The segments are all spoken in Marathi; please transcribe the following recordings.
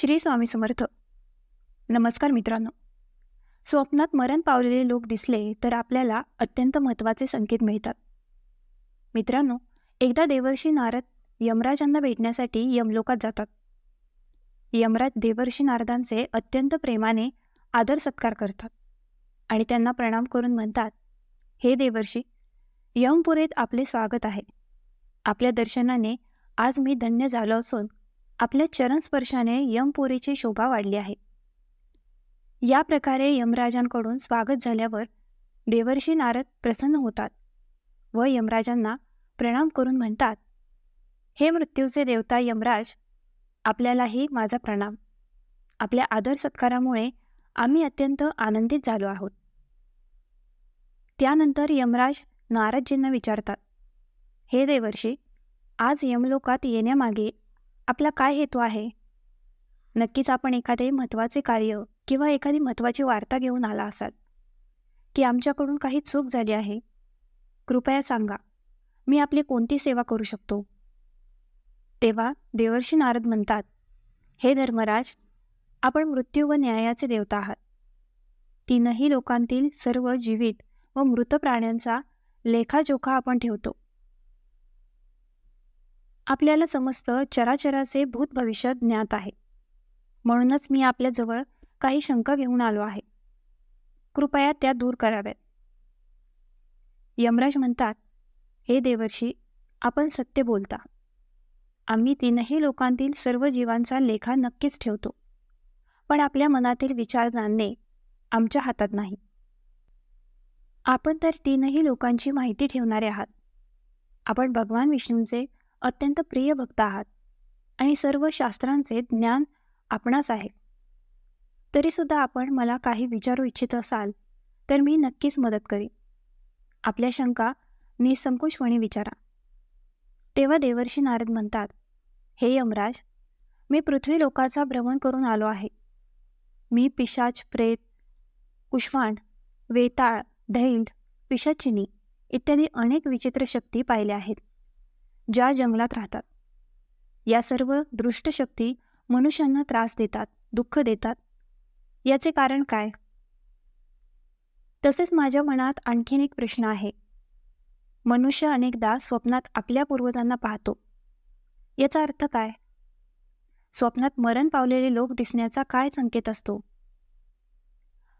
श्री स्वामी समर्थ. नमस्कार मित्रांनो. स्वप्नात मरण पावलेले लोक दिसले तर आपल्याला अत्यंत महत्त्वाचे संकेत मिळतात. मित्रांनो एकदा देवर्षी नारद यमराजांना भेटण्यासाठी यमलोकात जातात. यमराज देवर्षी नारदांचे अत्यंत प्रेमाने आदर सत्कार करतात आणि त्यांना प्रणाम करून म्हणतात हे देवर्षी यमपुरेत आपले स्वागत आहे. आपल्या दर्शनाने आज मी धन्य झालो असून आपल्या चरणस्पर्शाने यमपुरीची शोभा वाढली आहे. या प्रकारे यमराजांकडून स्वागत झाल्यावर देवर्षी नारद प्रसन्न होतात व यमराजांना प्रणाम करून म्हणतात हे मृत्यूचे देवता यमराज आपल्यालाही माझा प्रणाम. आपल्या आदर सत्कारामुळे आम्ही अत्यंत आनंदित झालो आहोत. त्यानंतर यमराज नारदजींना विचारतात हे देवर्षी आज यमलोकात येण्यामागे आपला काय हेतू आहे? नक्कीच आपण एखादे महत्त्वाचे कार्य किंवा एखादी महत्त्वाची वार्ता घेऊन आला असाल. की आमच्याकडून काही चूक झाली आहे? कृपया सांगा. मी आपली कोणती सेवा करू शकतो? तेव्हा देवर्षी नारद म्हणतात हे धर्मराज आपण मृत्यू व न्यायाचे देवता आहात. तीनही लोकांतील सर्व जीवित व मृत प्राण्यांचा लेखाजोखा आपण ठेवतो. आपल्याला समजतं चराचराचे भूत भविष्य ज्ञात आहे. म्हणूनच मी आपल्याजवळ काही शंका घेऊन आलो आहे. कृपया त्या दूर कराव्यात. यमराज म्हणतात हे देवर्षी आपण सत्य बोलता. आम्ही तीनही लोकांतील सर्व जीवांचा लेखा नक्कीच ठेवतो. पण आपल्या मनातील विचार जाणणे आमच्या हातात नाही. आपण तर तीनही लोकांची माहिती ठेवणारे आहात. आपण भगवान विष्णूंचे अत्यंत प्रिय भक्त आहात आणि सर्व शास्त्रांचे ज्ञान आपणास आहे. तरीसुद्धा आपण मला काही विचारू इच्छित असाल तर मी नक्कीच मदत करीन. आपल्या शंका निसंकोचपणे विचारा. तेव्हा देवर्षी नारद म्हणतात हे यमराज मी पृथ्वी लोकाचा भ्रमण करून आलो आहे. मी पिशाच प्रेत कुष्मांड वेताळ दैंड पिशाचिनी इत्यादी अनेक विचित्र शक्ती पाहिल्या आहेत. ज्या जंगलात राहतात. या सर्व दृष्टशक्ती मनुष्यांना त्रास देतात दुःख देतात. याचे कारण काय? तसेच माझ्या मनात आणखीन एक प्रश्न आहे. मनुष्य अनेकदा स्वप्नात आपल्या पूर्वजांना पाहतो. याचा अर्थ काय? स्वप्नात मरण पावलेले लोक दिसण्याचा काय संकेत असतो?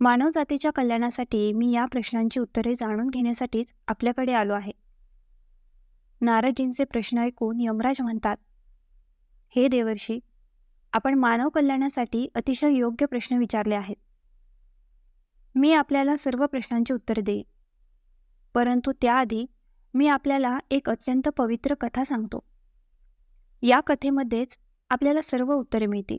मानवजातीच्या कल्याणासाठी मी या प्रश्नांची उत्तरे जाणून घेण्यासाठीच आपल्याकडे आलो आहे. नारदजींचे प्रश्न ऐकून यमराज म्हणतात हे देवर्षी आपण मानव कल्याणासाठी अतिशय योग्य प्रश्न विचारले आहेत. मी आपल्याला सर्व प्रश्नांची उत्तर देईन. परंतु त्याआधी मी आपल्याला एक अत्यंत पवित्र कथा सांगतो. या कथेमध्येच आपल्याला सर्व उत्तरे मिळतील.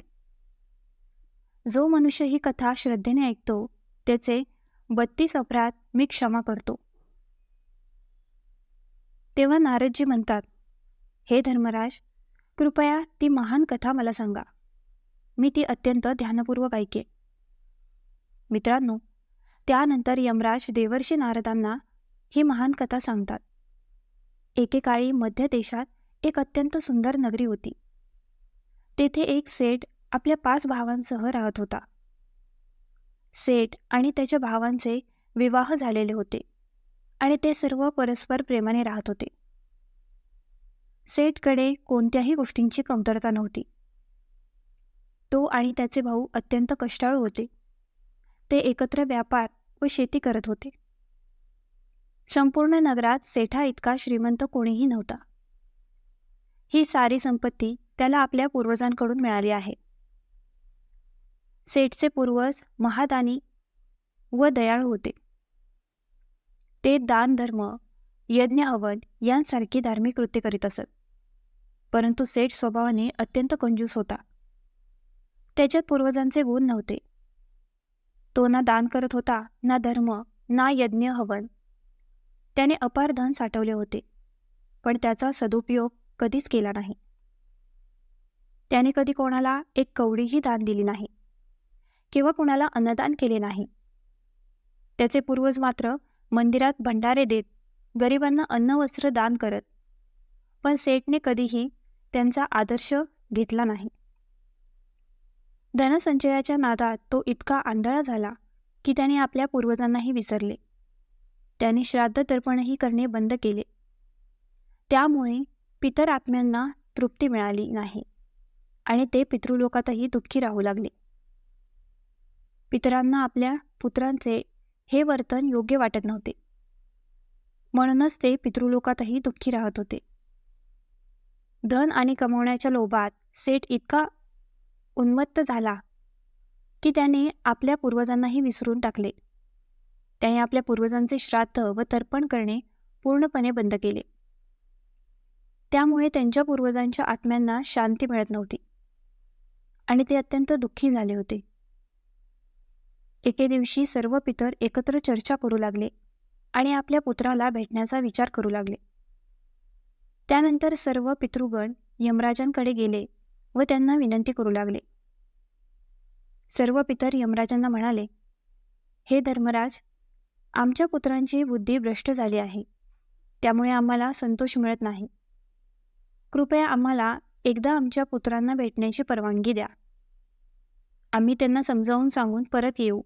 जो मनुष्य ही कथा श्रद्धेने ऐकतो त्याचे बत्तीस अपराध मी क्षमा करतो. तेव्हा नारदजी म्हणतात हे धर्मराज कृपया ती महान कथा मला सांगा. मी ती अत्यंत ध्यानपूर्वक ऐके मित्रांनो त्यानंतर यमराज देवर्षी नारदांना ही महान कथा सांगतात. एकेकाळी मध्य देशात एक अत्यंत सुंदर नगरी होती. तेथे एक सेठ आपल्या पाच भावांसह राहत होता. सेठ आणि त्याच्या भावांचे विवाह झालेले होते. आणि ते सर्व परस्पर प्रेमाने राहत होते. सेठकडे कोणत्याही गोष्टींची कमतरता नव्हती. तो आणि त्याचे भाऊ अत्यंत कष्टाळू होते. ते एकत्र व्यापार व शेती करत होते. संपूर्ण नगरात सेठा इतका श्रीमंत कोणीही नव्हता. ही सारी संपत्ती त्याला आपल्या पूर्वजांकडून मिळाली आहे. सेठचे पूर्वज महादानी व दयाळू होते. ते दान धर्म यज्ञ हवन यांसारखी धार्मिक कृत्य करीत असत. परंतु सेठ स्वभावाने अत्यंत कंजूस होता. त्याच्यात पूर्वजांचे गुण नव्हते. तो ना दान करत होता ना धर्म ना यज्ञ हवन. त्याने अपार धन साठवले होते पण त्याचा सदुपयोग कधीच केला नाही. त्याने कधी कोणाला एक कवडीही दान दिली नाही किंवा कुणाला अन्नदान केले नाही. त्याचे पूर्वज मात्र मंदिरात भंडारे देत गरिबांना अन्न वस्त्र दान करत. पण सेठने कधीही त्यांचा आदर्श घेतला नाही. धनसंचयाच्या नादात तो इतका आंधळा झाला की त्याने आपल्या पूर्वजांनाही विसरले. त्याने श्राद्ध तर्पणही करणे बंद केले. त्यामुळे पितर आत्म्यांना तृप्ती मिळाली नाही आणि ते पितृलोकातही दुःखी राहू लागले. पितरांना आपल्या पुत्रांचे हे वर्तन योग्य वाटत नव्हते. म्हणूनच ते पितृलोकातही दुःखी राहत होते. धन आणि कमवण्याच्या लोभात सेठ इतका उन्मत्त झाला की त्याने आपल्या पूर्वजांनाही विसरून टाकले. त्याने आपल्या पूर्वजांचे श्राद्ध व तर्पण करणे पूर्णपणे बंद केले. त्यामुळे त्यांच्या पूर्वजांच्या आत्म्यांना शांती मिळत नव्हती. आणि ते अत्यंत दुःखी झाले होते. एके दिवशी सर्व पितर एकत्र चर्चा करू लागले आणि आपल्या पुत्राला भेटण्याचा विचार करू लागले. त्यानंतर सर्व पितृगण यमराजांकडे गेले व त्यांना विनंती करू लागले. सर्व पितर यमराजांना म्हणाले हे धर्मराज आमच्या पुत्रांची बुद्धी भ्रष्ट झाली आहे. त्यामुळे आम्हाला संतोष मिळत नाही. कृपया आम्हाला एकदा आमच्या पुत्रांना भेटण्याची परवानगी द्या. आम्ही त्यांना समजावून सांगून परत येऊ.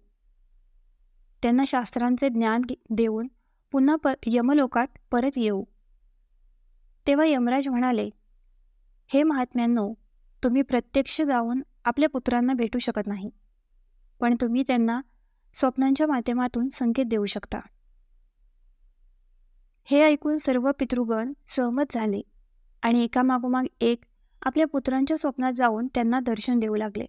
त्यांना शास्त्रांचे ज्ञान देऊन पुन्हा पर यमलोकात परत येऊ. तेव्हा यमराज म्हणाले हे महात्म्यांनो तुम्ही प्रत्यक्ष जाऊन आपल्या पुत्रांना भेटू शकत नाही पण तुम्ही त्यांना स्वप्नांच्या माध्यमातून संकेत देऊ शकता. हे ऐकून सर्व पितृगण सहमत झाले आणि एकामागोमाग एक आपल्या पुत्रांच्या स्वप्नात जाऊन त्यांना दर्शन देऊ लागले.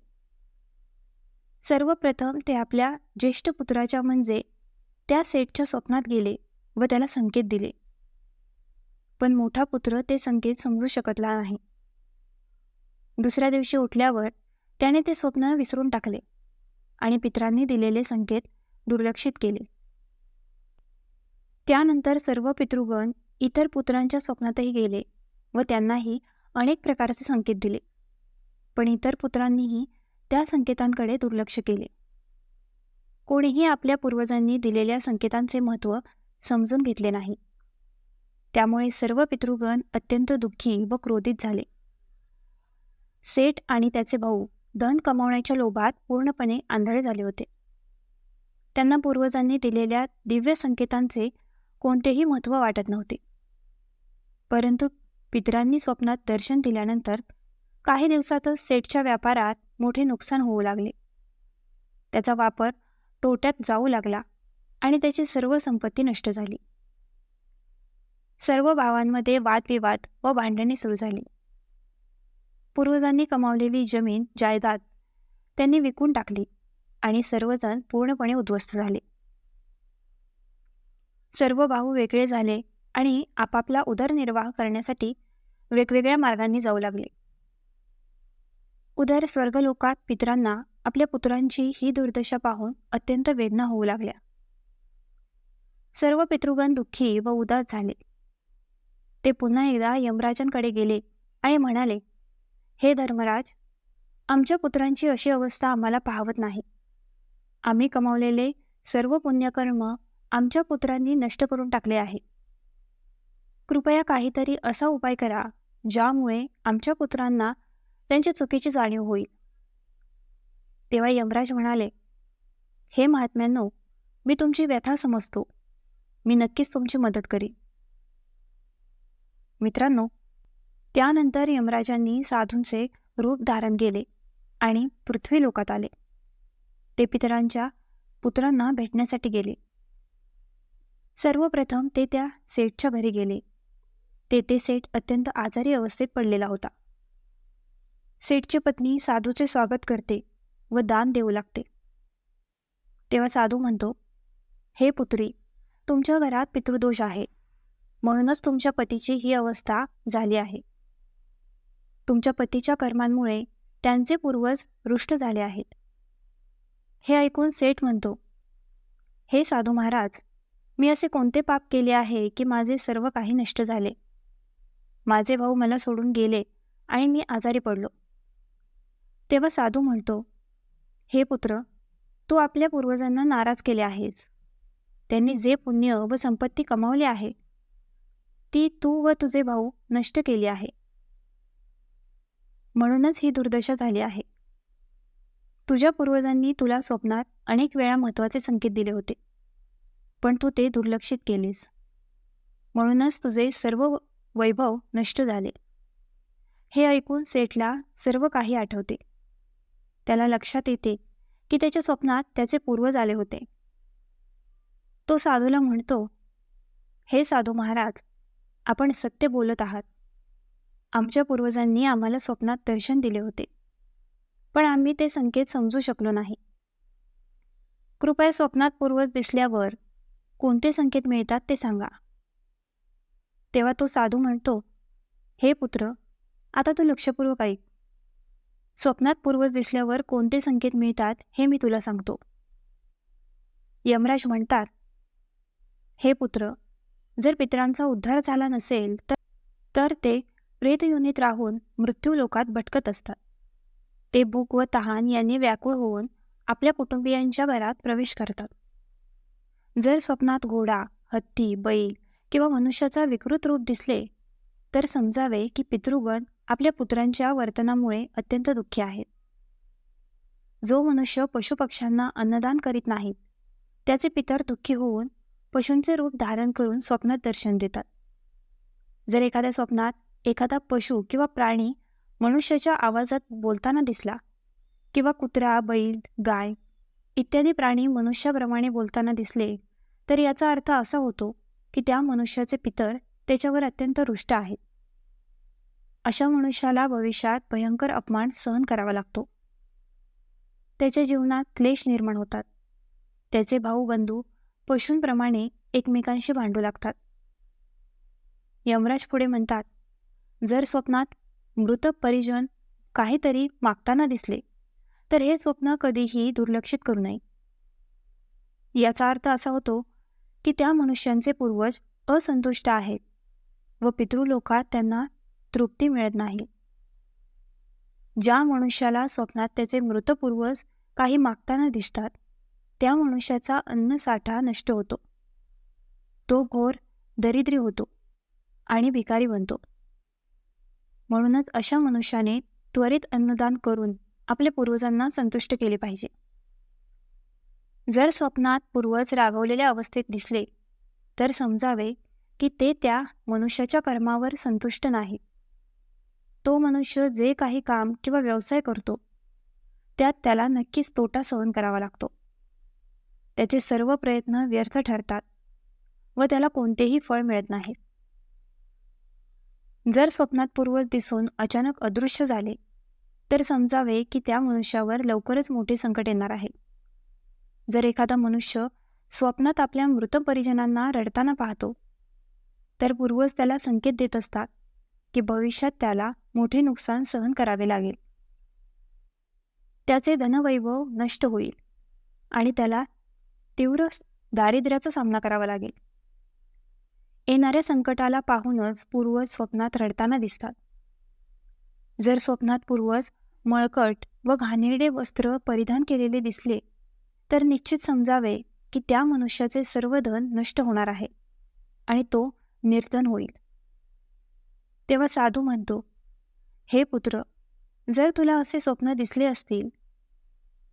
सर्वप्रथम ते आपल्या ज्येष्ठ पुत्राच्या म्हणजे त्या सेठच्या स्वप्नात गेले व त्याला संकेत दिले. पण मोठा पुत्र ते संकेत समजू शकतला नाही. दुसऱ्या दिवशी उठल्यावर त्याने ते स्वप्न विसरून टाकले आणि पित्रांनी दिलेले संकेत दुर्लक्षित केले. त्यानंतर सर्व पितृगण इतर पुत्रांच्या स्वप्नातही गेले व त्यांनाही अनेक प्रकारचे संकेत दिले. पण इतर पुत्रांनीही त्या संकेतांकडे दुर्लक्ष केले. कोणीही आपल्या पूर्वजांनी दिलेल्या संकेतांचे महत्त्व समजून घेतले नाही. त्यामुळे सर्व पितृगण अत्यंत दुःखी व क्रोधित झाले. सेठ आणि त्याचे भाऊ धन कमावण्याच्या लोभात पूर्णपणे आंधळे झाले होते. त्यांना पूर्वजांनी दिलेल्या दिव्य संकेतांचे कोणतेही महत्त्व वाटत नव्हते. परंतु पितरांनी स्वप्नात दर्शन दिल्यानंतर काही दिवसातच सेटच्या व्यापारात मोठे नुकसान होऊ लागले. त्याचा वापर तोट्यात जाऊ लागला आणि त्याची सर्व संपत्ती नष्ट झाली. सर्व भावांमध्ये वादविवाद व भांडणे सुरू झाली. पूर्वजांनी कमावलेली जमीन जायदाद त्यांनी विकून टाकली आणि सर्वजण पूर्णपणे उद्ध्वस्त झाले. सर्व भाऊ वेगळे झाले आणि आपापला उदरनिर्वाह करण्यासाठी वेगवेगळ्या मार्गांनी जाऊ लागले. उदर स्वर्गलोकात पितरांना आपल्या पुत्रांची ही दुर्दशा पाहून अत्यंत वेदना होऊ लागल्या. सर्व पितृगण दुःखी व उदास झाले. ते पुन्हा एकदा यमराजांकडे गेले आणि म्हणाले हे धर्मराज आमच्या पुत्रांची अशी अवस्था आम्हाला पाहवत नाही. आम्ही कमावलेले सर्व पुण्यकर्म आमच्या पुत्रांनी नष्ट करून टाकले आहे. कृपया काहीतरी असा उपाय करा ज्यामुळे आमच्या पुत्रांना त्यांच्या चुकीची जाणीव होईल. तेव्हा यमराज म्हणाले हे महात्म्यांनो मी तुमची व्यथा समजतो. मी नक्कीच तुमची मदत करीन. मित्रांनो त्यानंतर यमराजांनी साधूंचे रूप धारण केले आणि पृथ्वी लोकात आले. ते पितरांच्या पुत्रांना भेटण्यासाठी गेले. सर्वप्रथम ते त्या सेठच्या घरी गेले. तेथे सेठ अत्यंत आजारी अवस्थेत पडलेला होता. सेठची पत्नी साधूचे स्वागत करते व दान देऊ लागते. तेव्हा साधू म्हणतो हे पुत्री तुमच्या घरात पितृदोष आहे. म्हणूनच तुमच्या पतीची ही अवस्था झाली आहे. तुमच्या पतीच्या कर्मांमुळे त्यांचे पूर्वज रुष्ट झाले आहेत. हे ऐकून सेठ म्हणतो हे साधू महाराज मी असे कोणते पाप केले आहे की माझे सर्व काही नष्ट झाले? माझे भाऊ मला सोडून गेले आणि मी आजारी पडलो. तेव्हा साधू म्हणतो हे पुत्र तू आपल्या पूर्वजांना नाराज केले आहेस. त्यांनी जे पुण्य व संपत्ती कमावली आहे ती तू व तुझे भाऊ नष्ट केली आहे. म्हणूनच ही दुर्दशा झाली आहे. तुझ्या पूर्वजांनी तुला स्वप्नात अनेक वेळा महत्त्वाचे संकेत दिले होते पण तू ते दुर्लक्षित केलेस. म्हणूनच तुझे सर्व वैभव नष्ट झाले. हे ऐकून सेठला सर्व काही आठवते. त्याला लक्षात येते की त्याच्या स्वप्नात त्याचे पूर्वज आले होते. तो साधूला म्हणतो हे साधू महाराज आपण सत्य बोलत आहात. आमच्या पूर्वजांनी आम्हाला स्वप्नात दर्शन दिले होते. पण आम्ही ते संकेत समजू शकलो नाही. कृपया स्वप्नात पूर्वज दिसल्यावर कोणते संकेत मिळतात ते सांगा. तेव्हा तो साधू म्हणतो हे पुत्र आता तू लक्षपूर्वक ऐक. स्वप्नात पूर्वज दिसल्यावर कोणते संकेत मिळतात हे मी तुला सांगतो. यमराज म्हणतात हे पुत्र जर पितरांचा उद्धार झाला नसेल तर तर ते प्रेतयोनीत राहून मृत्यूलोकात भटकत असतात. ते भूक व तहान यांनी व्याकुळ होऊन आपल्या कुटुंबियांच्या घरात प्रवेश करतात. जर स्वप्नात घोडा हत्ती बैल किंवा मनुष्याचा विकृत रूप दिसले तर समजावे की पितृगण आपल्या पुत्रांच्या वर्तनामुळे अत्यंत दुःखी आहेत. जो मनुष्य पशुपक्ष्यांना अन्नदान करीत नाहीत त्याचे पितर दुःखी होऊन पशूंचे रूप धारण करून स्वप्नात दर्शन देतात. जर एखाद्या स्वप्नात एखादा पशु किंवा प्राणी मनुष्याच्या आवाजात बोलताना दिसला किंवा कुत्रा बैल गाय इत्यादी प्राणी मनुष्याप्रमाणे बोलताना दिसले तर याचा अर्थ असा होतो की त्या मनुष्याचे पितर त्याच्यावर अत्यंत रुष्ट आहेत. अशा मनुष्याला भविष्यात भयंकर अपमान सहन करावा लागतो. त्याच्या जीवनात क्लेश निर्माण होतात. त्याचे भाऊ बंधू पशूंप्रमाणे एकमेकांशी भांडू लागतात. यमराज पुढे म्हणतात जर स्वप्नात मृत परिजन काहीतरी मागताना दिसले तर हे स्वप्न कधीही दुर्लक्षित करू नये. याचा अर्थ असा होतो की त्या मनुष्यांचे पूर्वज असंतुष्ट आहेत व पितृलोकात त्यांना तृप्ती मिळत नाही. ज्या मनुष्याला स्वप्नात त्याचे मृत पूर्वज काही मागताना दिसतात त्या मनुष्याचा अन्नसाठा नष्ट होतो. तो घोर दरिद्री होतो आणि भिकारी बनतो. म्हणूनच अशा मनुष्याने त्वरित अन्नदान करून आपल्या पूर्वजांना संतुष्ट केले पाहिजे. जर स्वप्नात पूर्वज रागवलेल्या अवस्थेत दिसले तर समजावे की ते त्या मनुष्याच्या कर्मावर संतुष्ट नाहीत. तो मनुष्य जे काही काम किंवा व्यवसाय करतो त्यात त्याला नक्कीच तोटा सहन करावा लागतो. त्याचे सर्व प्रयत्न व्यर्थ ठरतात व त्याला कोणतेही फळ मिळत नाही जर स्वप्नात पूर्वज दिसून अचानक अदृश्य झाले तर समजावे की त्या मनुष्यावर लवकरच मोठे संकट येणार आहे. जर एखादा मनुष्य स्वप्नात आपल्या मृत परिजनांना रडताना पाहतो तर पूर्वज त्याला संकेत देत असतात की भविष्यात त्याला मोठे नुकसान सहन करावे लागेल. त्याचे धनवैभव नष्ट होईल आणि त्याला तीव्र दारिद्र्याचा सामना करावा लागेल. येणाऱ्या संकटाला पाहूनच पूर्वज स्वप्नात रडताना दिसतात. जर स्वप्नात पूर्वज मळकट व घाणेरडे वस्त्र परिधान केलेले दिसले तर निश्चित समजावे की त्या मनुष्याचे सर्व धन नष्ट होणार आहे आणि तो निर्धन होईल. तेव्हा साधू म्हणतो हे पुत्र जर तुला असे स्वप्न दिसले असतील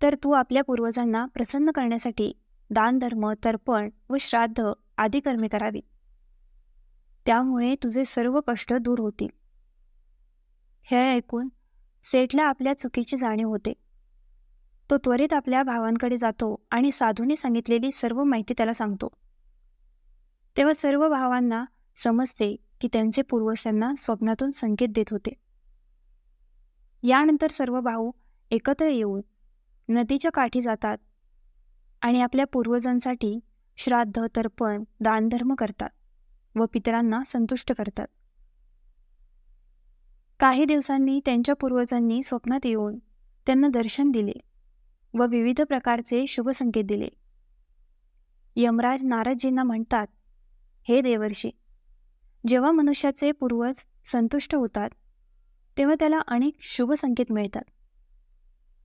तर तू आपल्या पूर्वजांना प्रसन्न करण्यासाठी दानधर्म तर्पण व श्राद्ध आदी कर्मे करावी. त्यामुळे तुझे सर्व कष्ट दूर होतील. हे ऐकून सेठला आपल्या चुकीची जाणीव होते. तो त्वरित आपल्या भावांकडे जातो आणि साधूने सांगितलेली सर्व माहिती त्याला सांगतो. तेव्हा सर्व भावांना समजते की त्यांचे पूर्वज त्यांना स्वप्नातून संकेत देत होते. यानंतर सर्व भाऊ एकत्र येऊन नदीच्या काठी जातात आणि आपल्या पूर्वजांसाठी श्राद्ध तर्पण दानधर्म करतात व पितरांना संतुष्ट करतात. काही दिवसांनी त्यांच्या पूर्वजांनी स्वप्नात येऊन त्यांना दर्शन दिले व विविध प्रकारचे शुभ संकेत दिले. यमराज नारदजींना म्हणतात हे देवर्षी जेव्हा मनुष्याचे पूर्वज संतुष्ट होतात तेव्हा त्याला अनेक शुभ संकेत मिळतात.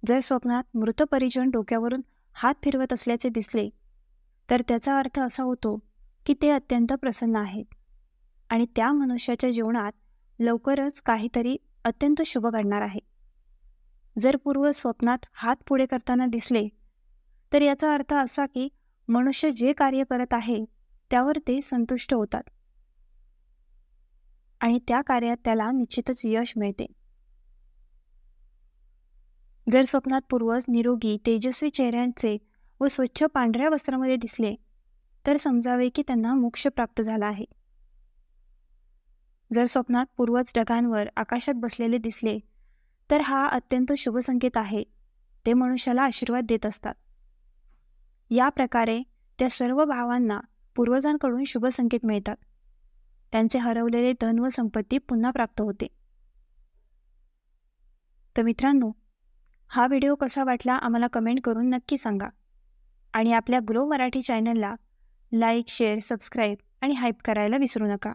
जर स्वप्नात मृत परिजन डोक्यावरून हात फिरवत असल्याचे दिसले तर त्याचा अर्थ असा होतो की ते अत्यंत प्रसन्न आहेत आणि त्या मनुष्याच्या जीवनात लवकरच काहीतरी अत्यंत शुभ घडणार आहे. जर पूर्व स्वप्नात हात पुढे करताना दिसले तर याचा अर्थ असा की मनुष्य जे कार्य करत आहे त्यावर ते संतुष्ट होतात. आणि त्या कार्यात त्याला निश्चितच यश मिळते. जर स्वप्नात पूर्वज निरोगी तेजस्वी चेहऱ्यांचे व स्वच्छ पांढऱ्या वस्त्रामध्ये दिसले तर समजावे की त्यांना मोक्ष प्राप्त झाला आहे. जर स्वप्नात पूर्वज ढगांवर आकाशात बसलेले दिसले तर हा अत्यंत शुभ संकेत आहे. ते मनुष्याला आशीर्वाद देत असतात. या प्रकारे त्या सर्व भावांना पूर्वजांकडून शुभ संकेत मिळतात. त्यांचे हरवलेले धन व संपत्ती पुन्हा प्राप्त होते. तर मित्रांनो हा व्हिडिओ कसा वाटला आम्हाला कमेंट करून नक्की सांगा. आणि आपल्या ग्लो मराठी चॅनलला लाईक शेअर सबस्क्राईब आणि हाईप करायला विसरू नका.